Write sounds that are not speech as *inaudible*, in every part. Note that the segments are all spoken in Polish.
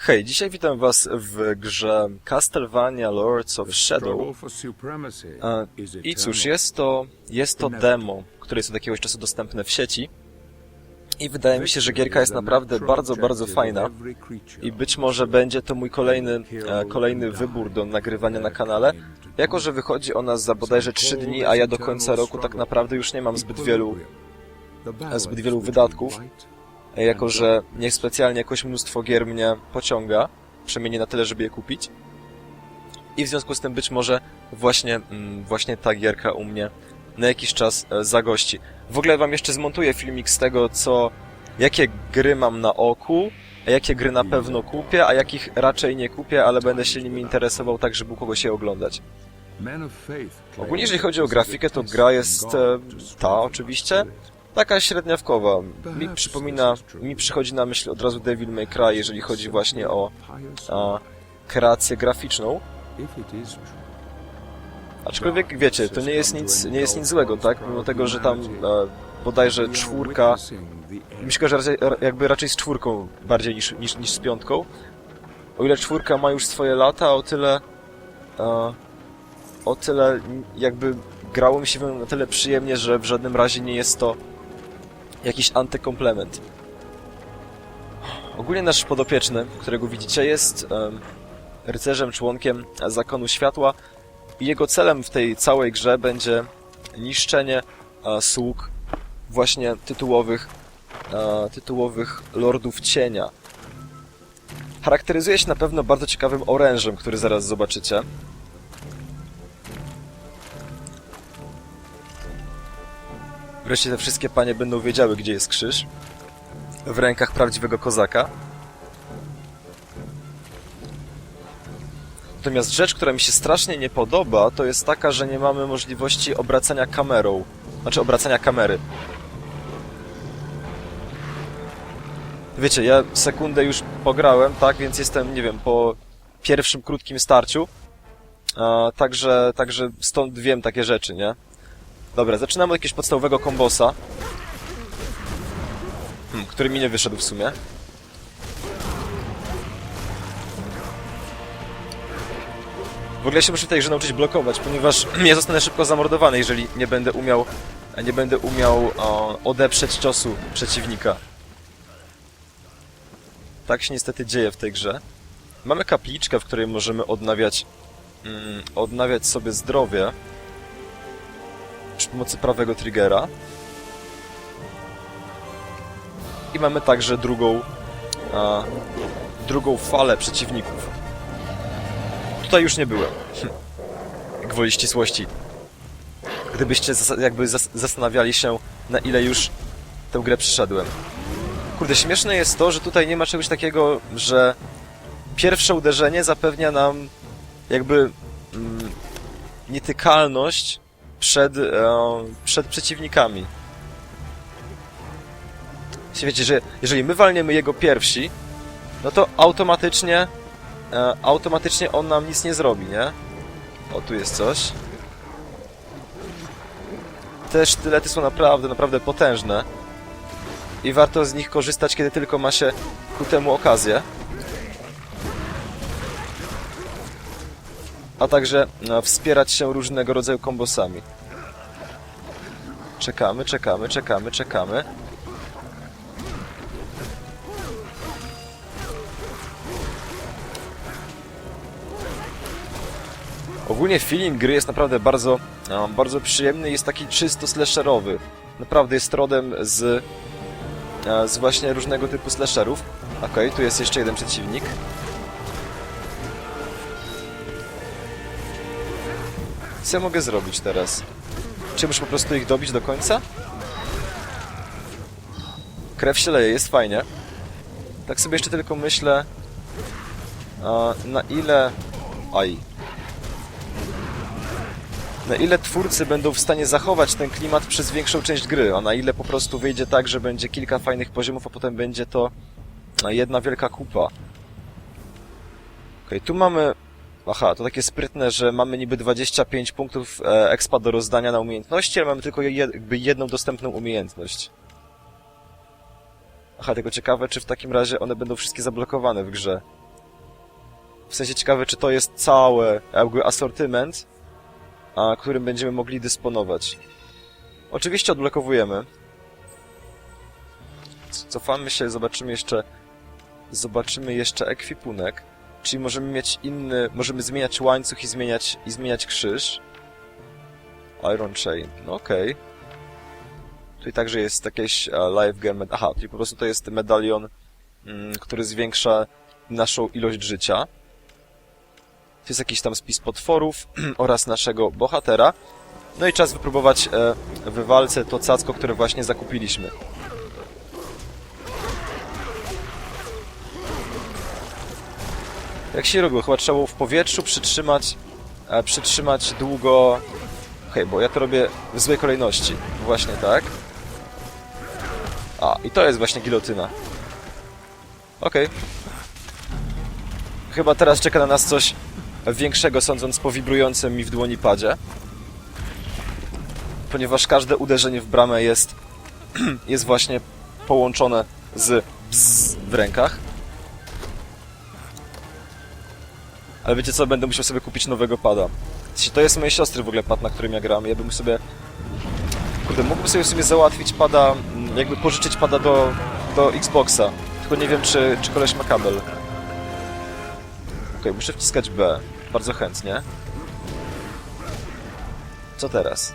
Hej, dzisiaj witam was w grze Castlevania Lords of Shadow. E, I cóż, jest to, jest to demo, które jest od jakiegoś czasu dostępne w sieci. I wydaje mi się, że gierka jest naprawdę bardzo, bardzo fajna. I być może będzie to mój kolejny, e, kolejny wybór do nagrywania na kanale. Jako, że wychodzi ona za bodajże 3 dni, a ja do końca roku tak naprawdę już nie mam zbyt wielu, zbyt wielu wydatków. E, Jako, że niech specjalnie jakoś mnóstwo gier mnie pociąga, przynajmniej nie na tyle, żeby je kupić. I w związku z tym być może właśnie, mm, właśnie ta gierka u mnie na jakiś czas e, zagości. W ogóle wam jeszcze zmontuję filmik z tego, co, jakie gry mam na oku, a jakie gry na pewno kupię, a jakich raczej nie kupię, ale będę się nimi interesował tak, żeby u kogoś je oglądać. Ogólnie jeżeli chodzi o grafikę, to gra jest e, ta oczywiście, taka średniawkowa. Mi przypomina, mi przychodzi na myśl od razu Devil May Cry, jeżeli chodzi właśnie o a, kreację graficzną. Aczkolwiek wiecie, to nie jest nic, nie jest nic złego, tak? Mimo tego, że tam e, bodajże czwórka, myślę, że raczej, jakby raczej z czwórką bardziej niż, niż, niż z piątką. O ile czwórka ma już swoje lata, o tyle e, o tyle jakby grało mi się na tyle przyjemnie, że w żadnym razie nie jest to jakiś antykomplement. Ogólnie nasz podopieczny, którego widzicie, jest em, rycerzem, członkiem Zakonu Światła i jego celem w tej całej grze będzie niszczenie e, sług właśnie tytułowych, e, tytułowych Lordów Cienia. Charakteryzuje się na pewno bardzo ciekawym orężem, który zaraz zobaczycie. Wreszcie te wszystkie panie będą wiedziały, gdzie jest krzyż. W rękach prawdziwego kozaka. Natomiast rzecz, która mi się strasznie nie podoba, to jest taka, że nie mamy możliwości obracania kamerą. Znaczy obracania kamery. Wiecie, ja sekundę już pograłem, tak, więc jestem, nie wiem, po pierwszym krótkim starciu. A, także, także stąd wiem takie rzeczy, nie? Dobra, zaczynamy od jakiegoś podstawowego kombosa. Hmm, który mi nie wyszedł w sumie. W ogóle się muszę tej grze nauczyć blokować, ponieważ *clears throat* ja zostanę szybko zamordowany, jeżeli nie będę umiał nie będę umiał o, odeprzeć ciosu przeciwnika. Tak się niestety dzieje w tej grze. Mamy kapliczkę, w której możemy odnawiać mm, odnawiać sobie zdrowie przy pomocy prawego triggera. I mamy także drugą a, drugą falę przeciwników. Tutaj już nie byłem. Gwoli ścisłości. Gdybyście zas jakby zas zastanawiali się, na ile już tę grę przyszedłem. Kurde, śmieszne jest to, że tutaj nie ma czegoś takiego, że pierwsze uderzenie zapewnia nam jakby mm, nietykalność przed, e, przed przeciwnikami. Się Wiecie, że jeżeli my walniemy jego pierwsi, no to automatycznie e, automatycznie on nam nic nie zrobi, nie? O, tu jest coś. Te sztylety są naprawdę, naprawdę potężne. I warto z nich korzystać, kiedy tylko ma się ku temu okazję. A także e, wspierać się różnego rodzaju kombosami. Czekamy, czekamy, czekamy, czekamy. Ogólnie feeling gry jest naprawdę bardzo, e, bardzo przyjemny, jest taki czysto slasherowy. Naprawdę jest rodem z, e, z właśnie różnego typu slasherów. Okej, tu jest jeszcze jeden przeciwnik. Co ja mogę zrobić teraz? Czy muszę po prostu ich dobić do końca? Krew się leje, jest fajnie. Tak sobie jeszcze tylko myślę... Na ile... Aj. Na ile twórcy będą w stanie zachować ten klimat przez większą część gry, a na ile po prostu wyjdzie tak, że będzie kilka fajnych poziomów, a potem będzie to jedna wielka kupa. Okay, tu mamy Aha, to takie sprytne, że mamy niby 25 punktów e, expa do rozdania na umiejętności, ale mamy tylko je, jakby jedną dostępną umiejętność. Aha, tylko ciekawe, czy w takim razie one będą wszystkie zablokowane w grze. W sensie ciekawe, czy to jest cały jakby asortyment, a, którym będziemy mogli dysponować. Oczywiście odblokowujemy. Cofamy się, zobaczymy jeszcze zobaczymy jeszcze ekwipunek, czyli możemy mieć inny, możemy zmieniać łańcuch i zmieniać, i zmieniać krzyż. Iron Chain, no okej. Tutaj także jest jakieś e, Life Gear. Aha, czyli po prostu to jest medalion, mm, który zwiększa naszą ilość życia. To jest jakiś tam spis potworów *clears throat* oraz naszego bohatera. No i czas wypróbować e, w walce to cacko, które właśnie zakupiliśmy. Jak się robiło? Chyba trzeba było w powietrzu przytrzymać, e, przytrzymać długo... Okej, bo ja to robię w złej kolejności. Właśnie tak. A, i to jest właśnie gilotyna. Okej. Chyba teraz czeka na nas coś większego, sądząc po wibrującym mi w dłoni padzie. Ponieważ każde uderzenie w bramę jest, *clears throat* jest właśnie połączone z bzz w rękach. Ale wiecie co, będę musiał sobie kupić nowego pada. W To jest mojej siostry w ogóle pad, na którym ja gram. Ja bym sobie... Kurde, mógłbym sobie sobie załatwić pada, mm, jakby pożyczyć pada do, do Xboxa. Tylko nie wiem, czy, czy koleś ma kabel. Okej, muszę wciskać B. Bardzo chętnie. Co teraz?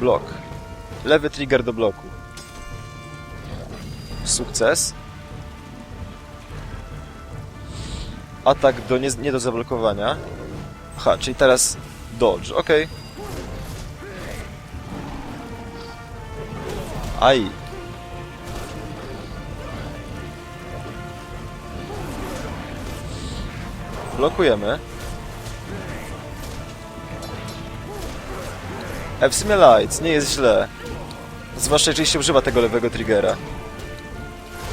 Blok. Lewy trigger do bloku. Sukces. Atak do nie, nie do zablokowania. Aha, czyli teraz dodge, okej. Aj. Blokujemy. E, lights, nie jest źle. Zwłaszcza jeżeli się używa tego lewego triggera.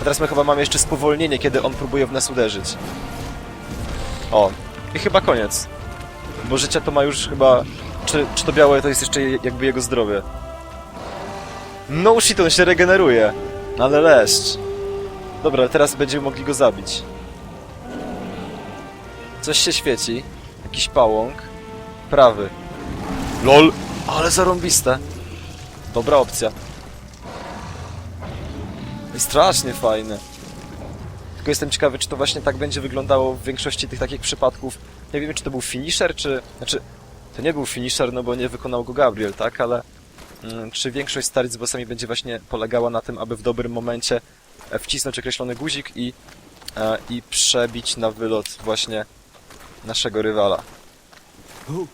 A teraz my chyba mamy jeszcze spowolnienie, kiedy on próbuje w nas uderzyć. O, i chyba koniec. Bo życia to ma już chyba... Czy, czy to białe to jest jeszcze je- jakby jego zdrowie? No shit, on się regeneruje. Ale leszcz. Dobra, teraz będziemy mogli go zabić. Coś się świeci. Jakiś pałąk. Prawy. LOL! Ale zarąbiste. Dobra opcja. I strasznie fajne. Tylko jestem ciekawy, czy to właśnie tak będzie wyglądało w większości tych takich przypadków. Nie wiem, czy to był finisher, czy... Znaczy, to nie był finisher, no bo nie wykonał go Gabriel, tak? Ale mm, czy większość start z bossami będzie właśnie polegała na tym, aby w dobrym momencie e, wcisnąć określony guzik i, e, i przebić na wylot właśnie naszego rywala. Who?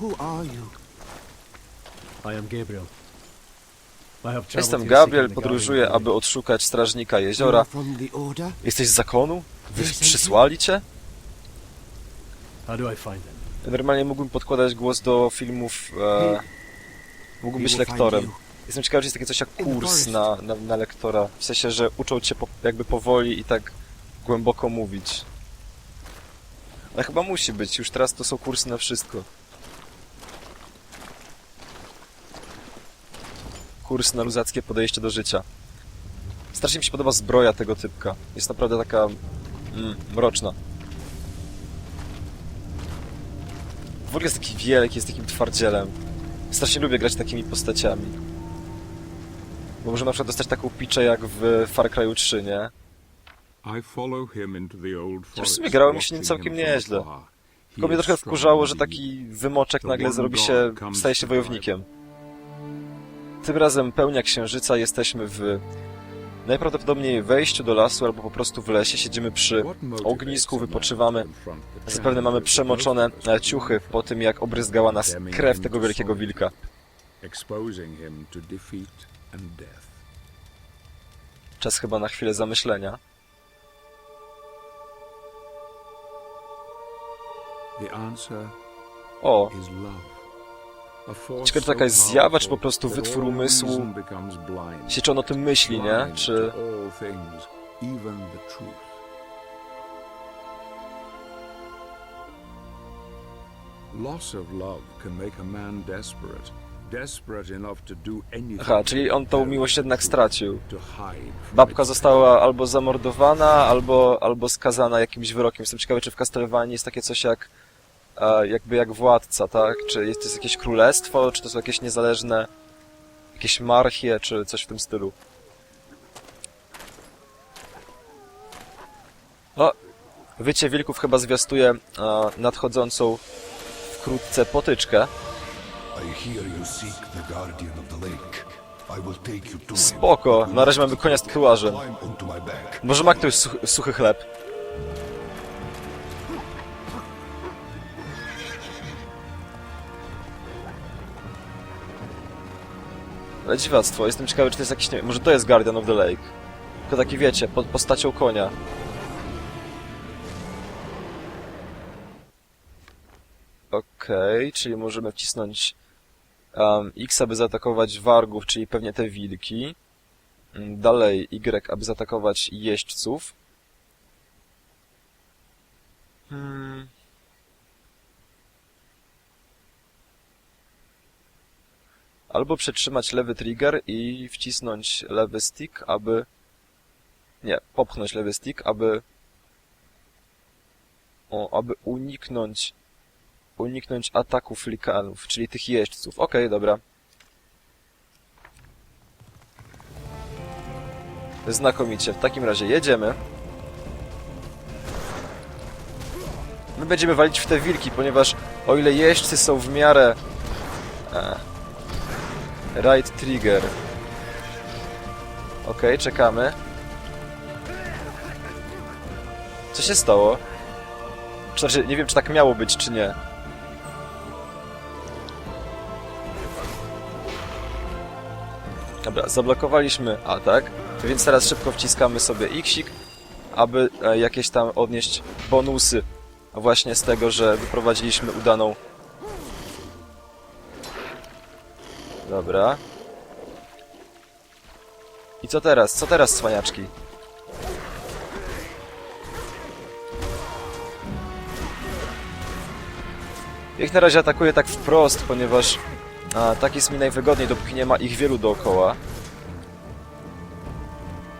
Who are you? I am Gabriel. Jestem Gabriel, podróżuję, aby odszukać strażnika jeziora. Jesteś z zakonu? Wy przysłali cię? Normalnie mógłbym podkładać głos do filmów. E, mógłbym być lektorem. Jestem ciekawy, czy jest takie coś jak kurs na, na, na lektora. W sensie, że uczą cię po, jakby powoli i tak głęboko mówić. Ale chyba musi być. Już teraz to są kursy na wszystko. Kurs na luzackie podejście do życia. Strasznie mi się podoba zbroja tego typka. Jest naprawdę taka mm, mroczna. W ogóle jest taki wielki, jest takim twardzielem. Strasznie lubię grać takimi postaciami. Bo możemy na przykład dostać taką piczę jak w Far Cry 3, nie? Old w sumie grało mi się nim całkiem nieźle. Tylko mnie trochę wkurzało, że taki wymoczek nagle zrobi się, staje się wojownikiem. Tym razem pełnia księżyca, jesteśmy w najprawdopodobniej wejściu do lasu albo po prostu w lesie. Siedzimy przy ognisku, wypoczywamy. the Zapewne mamy przemoczone e, ciuchy po tym, jak obryzgała nas krew tego wielkiego wilka. Czas chyba na chwilę zamyślenia. O, czy taka jest zjawa, czy po prostu wytwór umysłu? się czy on o tym myśli, nie? Czy... to to Aha, czyli on tą miłość jednak stracił. to Babka została albo zamordowana, albo, albo skazana jakimś wyrokiem. Jestem ciekawy, czy w Castlevanii jest takie coś jak jakby jak władca, tak? Czy jest to jest jakieś królestwo, czy to są jakieś niezależne jakieś marchie, czy coś w tym stylu. O! Wycie wilków chyba zwiastuje nadchodzącą wkrótce potyczkę. Spoko, na razie mamy konia z tatuażem. Może ma ktoś suchy, suchy chleb? Ale dziwactwo, jestem ciekawy, czy to jest jakiś, nie może to jest Guardian of the Lake. Tylko taki, wiecie, pod postacią konia. Okej, czyli możemy wcisnąć um, X, aby zaatakować wargów, czyli pewnie te wilki. Dalej Y, aby zaatakować jeźdźców. Hmm. Albo przytrzymać lewy trigger i wcisnąć lewy stick, aby... Nie, popchnąć lewy stick, aby... O, aby uniknąć... Uniknąć ataków likanów, czyli tych jeźdźców. Okej, dobra. Znakomicie. W takim razie jedziemy. My będziemy walić w te wilki, ponieważ o ile jeźdźcy są w miarę... E, right trigger. Okej, czekamy. Co się stało? Czy Znaczy, nie wiem, czy tak miało być, czy nie. Dobra, zablokowaliśmy atak, więc teraz szybko wciskamy sobie Xik, aby e, jakieś tam odnieść bonusy właśnie z tego, że wyprowadziliśmy udaną... Dobra. I co teraz? Co teraz, cwaniaczki? Ich na razie atakuję tak wprost, ponieważ a, tak jest mi najwygodniej, dopóki nie ma ich wielu dookoła.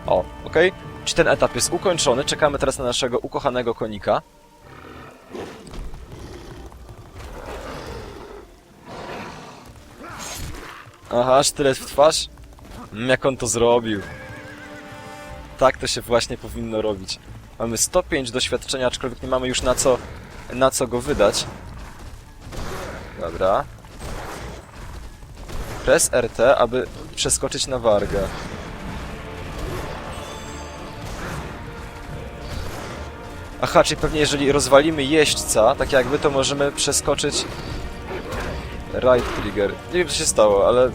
O, okej. Czy ten etap jest ukończony? Czekamy teraz na naszego ukochanego konika. Aha, sztylet w twarz? Mm, jak on to zrobił. Tak to się właśnie powinno robić. Mamy 105 doświadczenia, aczkolwiek nie mamy już na co, na co go wydać. Dobra. Press RT, aby przeskoczyć na wargę. Aha, czyli pewnie jeżeli rozwalimy jeźdźca, tak jakby, to możemy przeskoczyć right trigger. Nie wiem, co się stało, ale...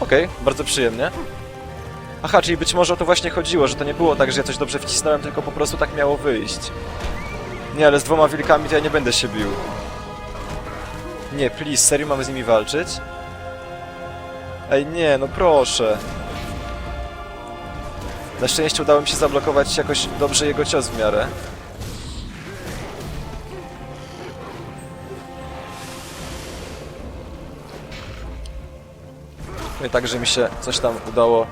Okej, bardzo przyjemnie. Aha, czyli być może o to właśnie chodziło, że to nie było tak, że ja coś dobrze wcisnąłem, tylko po prostu tak miało wyjść. Nie, ale z dwoma wilkami to ja nie będę się bił. Nie, please, serio mamy z nimi walczyć? Ej, nie, no proszę. Na szczęście udało mi się zablokować jakoś dobrze jego cios w miarę. No i tak, że mi się coś tam udało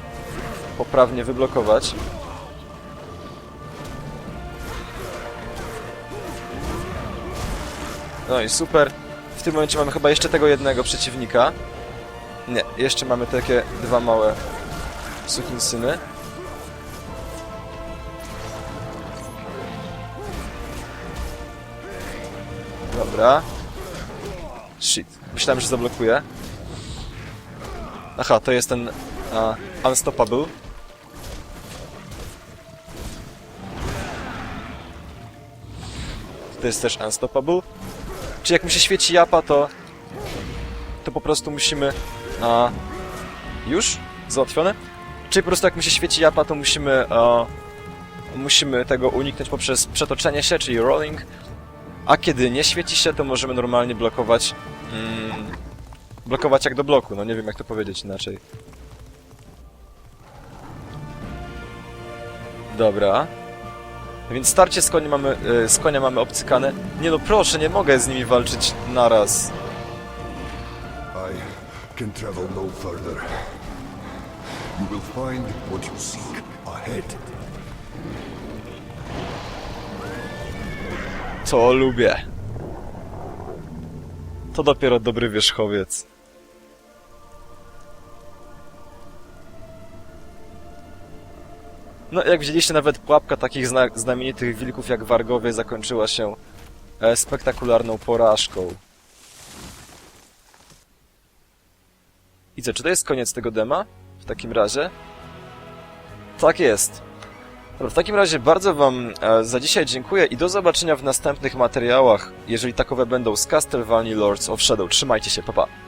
poprawnie wyblokować. No i super. W tym momencie mamy chyba jeszcze tego jednego przeciwnika. Nie, jeszcze mamy takie dwa małe sukinsyny. Dobra. Shit. Myślałem, że zablokuję. Aha, to jest ten a, Unstoppable. To jest też Unstoppable. Czy jak mu się świeci japa, to to po prostu musimy a, już? Załatwione? Czyli po prostu jak mu się świeci japa, to musimy a, musimy tego uniknąć poprzez przetoczenie się, czyli rolling. A kiedy nie świeci się, to możemy normalnie blokować mm, blokować jak do bloku, no nie wiem jak to powiedzieć inaczej. Dobra. Więc starcie z konia mamy, e, z konia mamy obcykane. Nie no proszę, nie mogę z nimi walczyć naraz. I can travel no further. You will find what you seek ahead. To lubię. To dopiero dobry wierzchowiec. No, jak widzieliście, nawet pułapka takich zna znamienitych wilków jak Wargowie zakończyła się e, spektakularną porażką. I co, czy to jest koniec tego dema? W takim razie? Tak jest. Dobra, w takim razie bardzo Wam e, za dzisiaj dziękuję i do zobaczenia w następnych materiałach, jeżeli takowe będą z Castlevania Lords of Shadow. Trzymajcie się, papa. Pa.